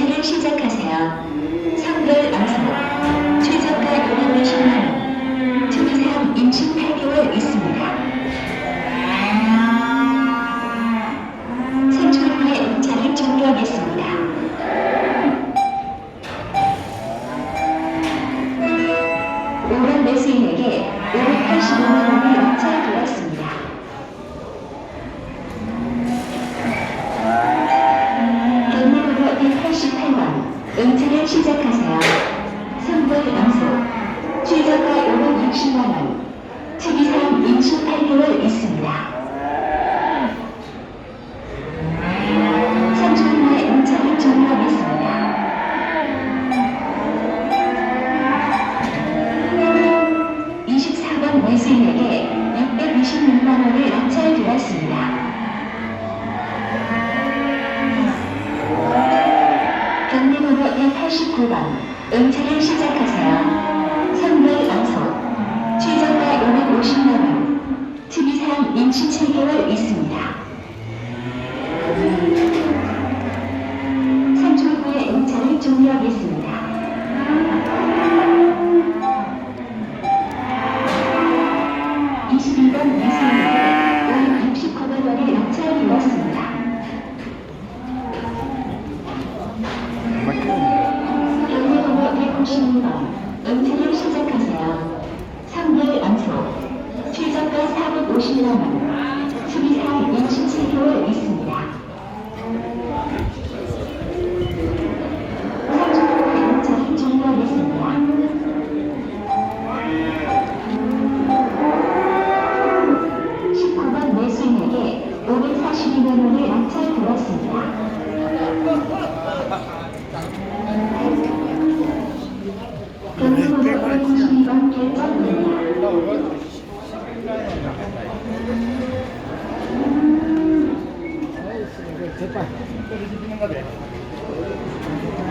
행사를 시작하세요. 성별 암산, 최저가 5만 10만원, 주기사항 임신 8개월 있습니다. 생존 후에 운차를 종료하겠습니다. 매수인에게 585만 원의 우차에 들어왔습니다. 응찰을 시작하세요. 번호 289번 응찰을 시작하세요. 152번 음식을 시작하세요. 성별 안소 출전가 450만원 수비사 27호 있습니다. Thank you.